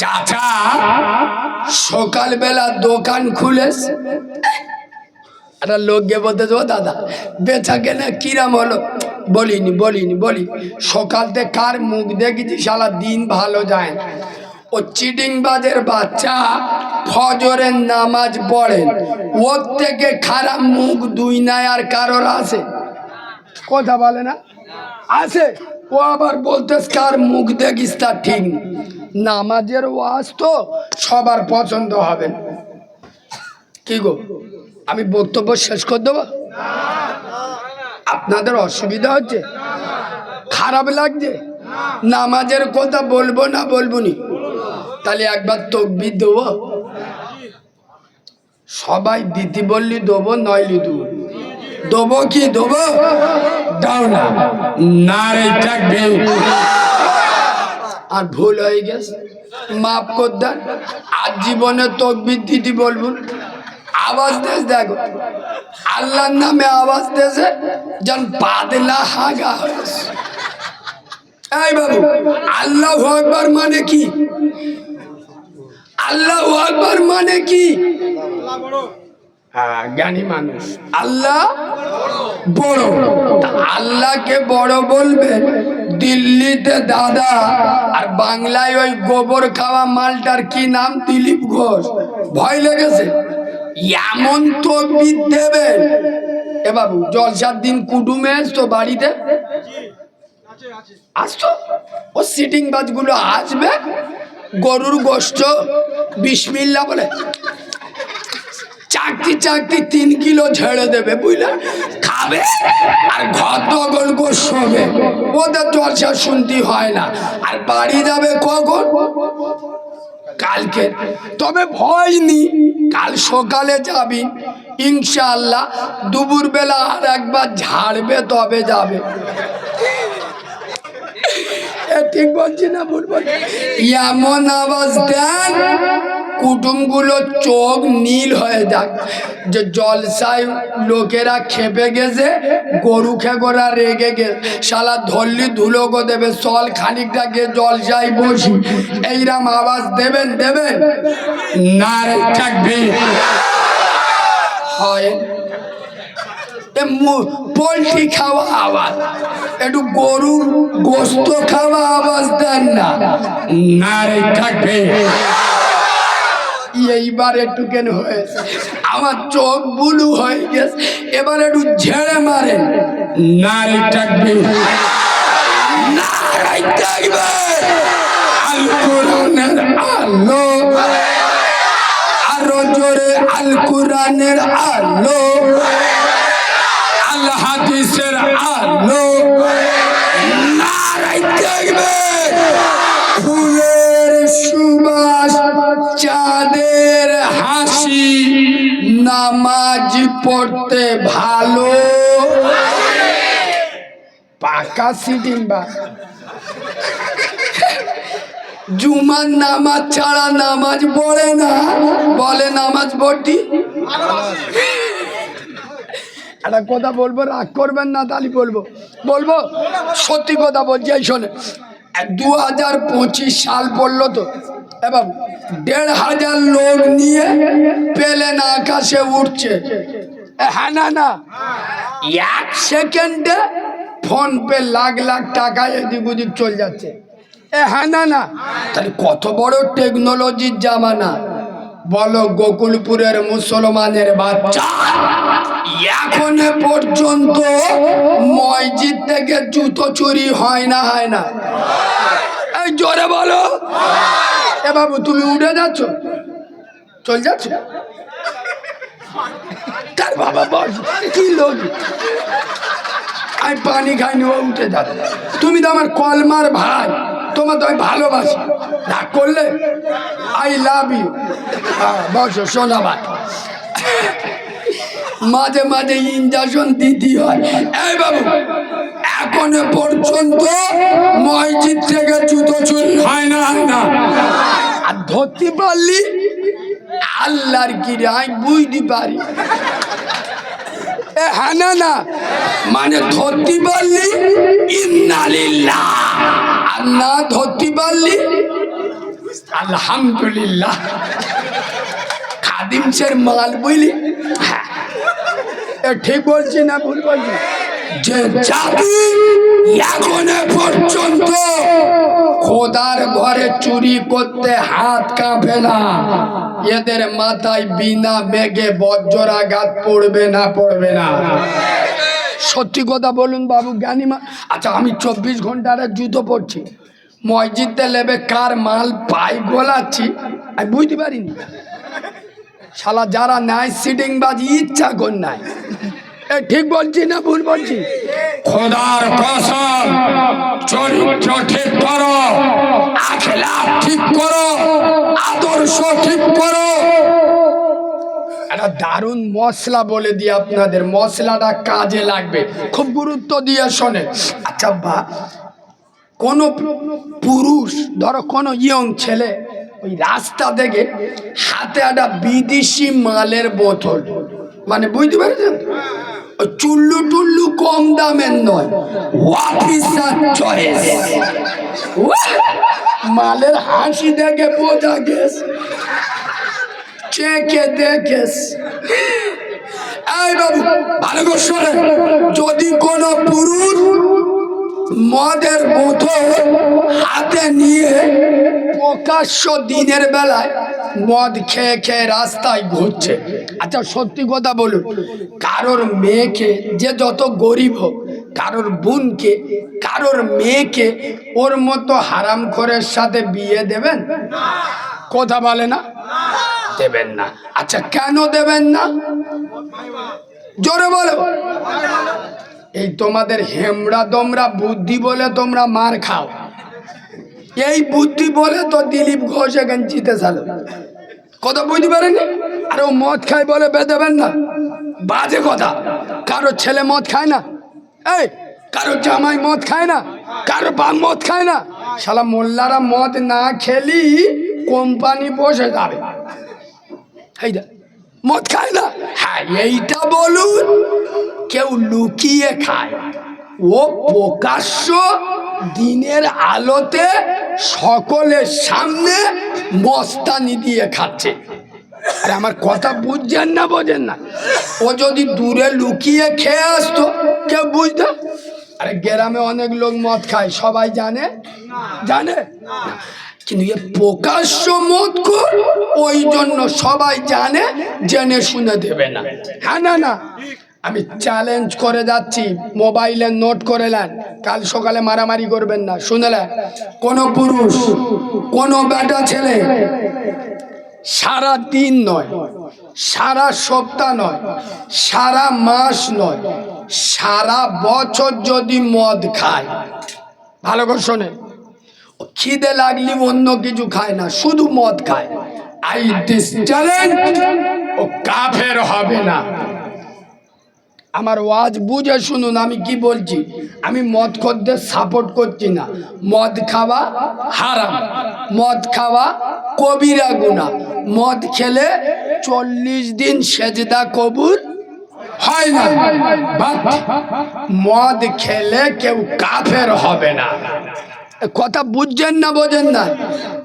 চাচা, সকালবেলা দোকান খুলেস একটা লোক গিয়ে বলতে ও দাদা বেচা কেনা কিরাম হলো? বলিনি বলিনি বলি সকাল থেকে কার মুখ দেখেছি সারা দিন ভালো যায় না। ও চিটিং বাজের বাচ্চা, ফজরের নামাজ পড়েন ওর থেকে খারাপ মুখ দুই নাই আর কারোর আছে। কথা বলে না? আছে। ও আবার বলতে কার মুখ দেখিস তা ঠিক নেই। নামাজের ওয়াজ তো সবার পছন্দ হবে না। কি গো? আমি বক্তব্য শেষ করে দেবো? আপনাদের অসুবিধা হচ্ছে? খারাপ লাগছে? নামাজের কথা বলব না বলব নি? তাহলে একবার তকবির দেবো। সবাই দিতি বললি দেবো, নইলি দেবো দেবো কি? দেবো? দাও না। না রে, থাকবে। আর ভুল হয়ে গেছে। মাফ কর দেন। আর জীবনে তকবির দিদি বলব, আওয়াজ দেশ দেখো। আল্লাহর নামে আওয়াজ দেশে যেন পাতলা হাগা হয়েছে। এই বাবু, আল্লাহ আকবার মানে কি? আল্লাহ আকবার মানে কি? জ্ঞানী মানুষ। আল্লাহ বড়। তা আল্লাহকে বড় বলবেন দিল্লিতে দাদা আর বাংলায় ওই গোবর খাওয়া মালটার কি নাম? দিলীপ ঘোষ। ভয় লেগেছে। এমন তকবির দেবেন এ বাবু, জলসার দিন কুটুমে আসতো বাড়িতে? আসতো? ও সিটিং বাজগুলো আসবে, গরুর গোষ্ঠ বিসমিল্লা বলে চাকতি চাকতি তিন কিলো ঝেড়ে দেবে, বুঝলে? খাবে আর ঘর দখল গোসবে ওদের চর্চা শুনতে হয় না। আর বাড়ি যাবে কখন? কালকে। তবে ভয় নি কাল সকালে যাবি। ইনশাআল্লাহ দুপুর বেলা আর একবার ঝাড়বে, তবে যাবে। ঠিক বলছি না বলছি। এমন আওয়াজ দেন। কুটুমগুলো চোখ নীল হয়ে যাক। যে জলসায় লোকেরা খেপে গেছে, গরু খেগোরা রেগে গেছে। শালা ধরলি ধুলো গো দেবে, চল খানিকটা গিয়ে জলসায় বসি। এইরাম আওয়াজ দেবেন দেবেন? না রে, থাকবে। হয়। পোলট্রি খাওয়া আওয়াজ। একটু গরুর গোস্ত খাওয়া আওয়াজ দেন না। না রে, থাকবে। এইবার একটু কেন হয়েছে? আমার চোখ বুলু হয়ে গেছে। এবার একটু ঝেড়ে মারে। না রে থাকবে। না রে থাকবে। আল কোরআনের আলো। আরও জোরে আল কোরআনের আলো। আল হাদিসের আলো। নারাই দেখবে পড়তে ভালো। পাকা সিটিং বা জুমার নামাজ ছাড়া নামাজ পড়ে না। বলে নামাজ পড়তি? একটা কথা বলব, রাগ করবেন না তাহলে বলব। বলব, সত্যি কথা বলছি, এই শোনে দু হাজার পঁচিশ সাল পড়ল তো এ বাবু দেড় হাজার লোক নিয়ে পেলেন আকাশে উঠছে। হ্যাঁ না না। এক সেকেন্ডে ফোন পে লাখ লাখ টাকা এদিক ওদিক চলে যাচ্ছে। এ হ্যাঁ না না। তাহলে কত বড় টেকনোলজির জামানা। বলো, গোকুলপুরের মুসলমানের বাচ্চা। এখন পর্যন্ত মসজিদ থেকে জুতো চুরি হয় না হয় না। এই, জোরে বলো। এ, বাবু, তুমি উঠে যাচ্ছ? চল যাচ্ছ? তার বাবা বল, কি লোক? আমি পানি খাইনি, ও উঠে যাচ্ছে তুমি তো আমার কলমার ভাই, তোমার তো আমি ভালোবাসি। রাগ করলে আই লাভ ইউ বসো সোনা ভাই। মাঝে মাঝে ইঞ্জেকশন দিতে হয়। এই বাবু, এখনও পর্যন্ত মসজিদ থেকে জুতো চুরি হয় না হয় না। আর ধরতে পারলি? আল্লাহর কি রে আমি বুঝতে পারি। এ হ্যাঁ না মানে ধরতে পারলি আর না ধরতে পারলি, আলহামদুলিল্লাহ। খাদিমসের মাল বুঝলি? হ্যাঁ। ঠিক বলছি না, ভুল বলছি? যে জাতি এখনও পর্যন্ত খোদার ঘরে চুরি করতে হাত কাঁপে না। এদের মাথায় বিনা মেঘে বজ্রাঘাত পড়বে না পড়বে না। সত্যি কথা বলুন বাবু, জ্ঞানী মা আচ্ছা আমি চব্বিশ ঘণ্টার জুতো পরছি। মসজিদে লেবে কার মাল পাই গোলাচ্ছি, আমি বুঝতে পারিনি। শালা, যারা নাই সিটিং বাজি ইচ্ছা কর নাই। ঠিক বলছি না ভুল বলছি? খোদার কসম চরিত্র ঠিক করো আখলা ঠিক করো আদর্শ ঠিক করো। একটা দারুণ মশলা বলে দিই আপনাদের মশলাটা কাজে লাগবে। খুব গুরুত্ব দিয়ে শোনে। আচ্ছা বা কোনো পুরুষ ধরো কোনো ইয়ং ছেলে ওই রাস্তা থেকে হাতে একটা বিদেশি মালের বোতল। মানে বুঝতে পেরেছেন? চুল্লু টুল্লু কম দামের নয়। অফিসার চয়েস মালের হাসি দেখে বোঝা গেছে চেকে দেখেস। এই বাবু, ভালো করে যদি কোনো পুরুষ মদের বোতল হাতে নিয়ে প্রকাশ্য দিনের বেলায় মদ খেয়ে খেয়ে রাস্তায় ঘুরছে। আচ্ছা সত্যি কথা বলুন, কারোর মেয়েকে যে যত গরিব হোক, কারোর বোনকে, কারোর মেয়েকে ওর মতো হারাম খোরের সাথে বিয়ে দেবেন? কথা বলে না? দেবেন না। আচ্ছা কেন দেবেন না? জোরে বলো। এই তোমাদের হেমড়া দমরা বুদ্ধি বলে তোমরা মার খাও। এই বুদ্ধি বলে তো দিলীপ ঘোষ এখান জিতে চালো কথা বুঝতে পারেনি আর ও মদ খায় বলে বেঁধেবেন না। বাজে কথা। কারও ছেলে মদ খায় না। এই কারও জামাই মদ খায় না। কারও বাপ মদ খায় না। শালা মোল্লারা মদ না খেলি কোম্পানি বসে যাবে। মদ খায় না। হ্যাঁ এইটা বলুন, কেউ লুকিয়ে খায়। ও প্রকাশ্য দিনের আলোতে সকলের সামনে মস্তানি দিয়ে খাচ্ছে। আরে আমার কথা বুঝছেন না, বোঝেন না? ও যদি দূরে লুকিয়ে খেয়ে আসতো, কেউ বুঝতো? আরে গ্রামে অনেক লোক মদ খায়, সবাই জানে? জানে? কিন্তু এ প্রকাশ্য মদ কর ওই জন্য সবাই জানে, জেনে শুনে দেবে না। হ্যাঁ না না? আমি চ্যালেঞ্জ করে যাচ্ছি মোবাইলে নোট করে নেন। কাল সকালে মারামারি করবেন না। শুনলেন কোনো পুরুষ, কোনো বেটা ছেলে সারা দিন নয়, সারা সপ্তাহ নয়, সারা মাস নয়, সারা বছর যদি মদ খায়। ভালো করে শোনে। খিদে লাগলি অন্য কিছু খায় না, শুধু মদ খায়। আই চ্যালেঞ্জ ও কাফের হবে না। আমার ওয়াজ বুঝে শুনুন, আমি কি বলছি? আমি মদ খদ্দের সাপোর্ট করছি না। মদ খাওয়া হারাম। মদ খাওয়া কবিরা গুণা মদ খেলে চল্লিশ দিন সেজদা কবুল হয় না। মদ খেলে কেউ কাফের হবে না। কথা বুঝছেন না বোঝেন না?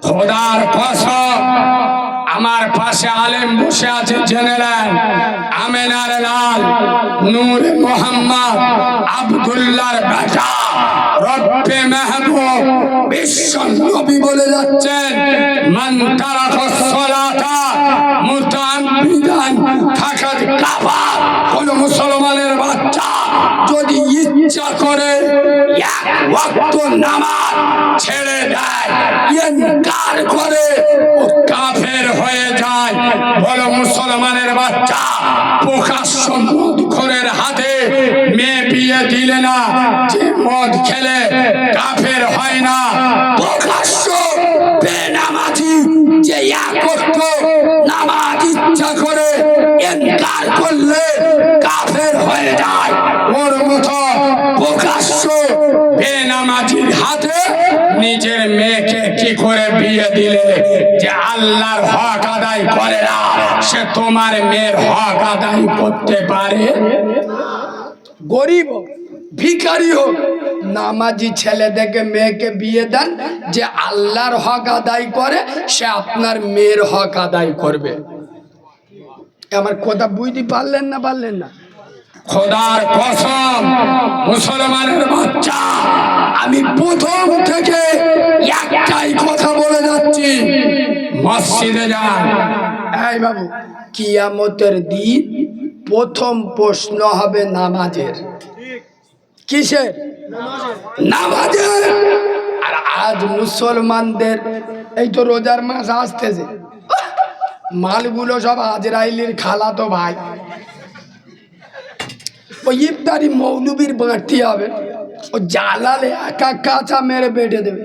খোদার কসম। আমার পাশে আলেম বসে আছে, জেনে নেন। আমেনার লাল, নূর মোহাম্মদ আব্দুল্লাহর বেটা। রব্বে মেহবুব বিশ্ব নবী বলে যাচ্ছেন। মান সলাতা মুতাআম্মিদান ফাকাদ কাফা কোন মুসলমানের বাচ্চা যদি ইচ্ছা করে এক নামাজ ছেড়ে দেয় করে কাফের হয়ে যায়। বলো, মুসলমানের বাচ্চা প্রকাশ্য মদ হাতে মেয়ে বিয়ে দিলে না, যে মদ খেলে কাফের হয় না। প্রকাশ্য বেনামাজি যে একত্র নামাজ ইচ্ছা করে করলে কাফের হয়ে যায়। ওর মতো প্রকাশ্য বেনামাজির হাতে নিজের মেয়েকে কি করে বিয়ে দিলে? যে আল্লাহর হক আদায় করে না, সে তোমার মেয়ের হক আদায় করতে পারে? গরিব ভিখারি হোক, নামাজি ছেলেদেরকে মেয়েকে বিয়ে দেন, যে আল্লাহর হক আদায় করে, সে আপনার মেয়ের হক আদায় করবে। আমার কথা বুঝতে পারলেন না পারলেন না? খোদার কসম মুসলমানের বাচ্চা। আমি প্রথম থেকে একটাই কথা বলে যাচ্ছি মসজিদে যান। এই বাবু কিয়ামতের দিন প্রথম প্রশ্ন হবে নামাজের। কিসের? নামাজের। আর আজ মুসলমানদের এই তো রোজার মাস আসতেছে। মালগুলো সব আজরাইলির খালা তো ভাই। ওই ইফতারি মৌলবীর বাঁটতে হবে। ও জালালে একা কাঁচা মেরে বেটে দেবে।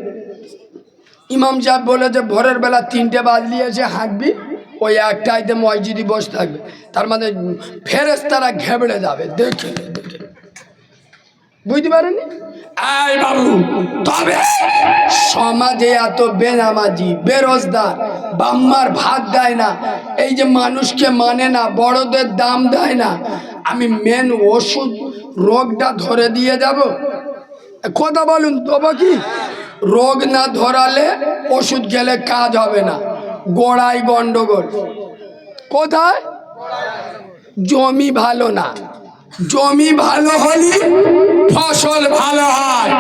ইমাম সাহেব বলেছে ভোরের বেলা তিনটে বাজলি এসে হাঁকবি ওই একটাইতে মসজিদে বসে থাকবে। তার মানে ফেরেস তারা ঘেবড়ে যাবে। দেখে দেখে বুঝতে পারেনি এই বাবু, তবে সমাজে এত বেনামাজি, বেরোজগার, বাম্মার ভাত দেয় না। এই যে মানুষকে মানে না, বড়দের দাম দেয় না। আমি মেন ওষুধ রোগটা ধরে দিয়ে যাব। কথা বলুন তবে কি রোগ না ধরালে ওষুধ গেলে কাজ হবে না। গোড়ায় গন্ডগোল। কোথায়? জমি ভালো না। জমি ভালো হলে ফসল ভালো হয়।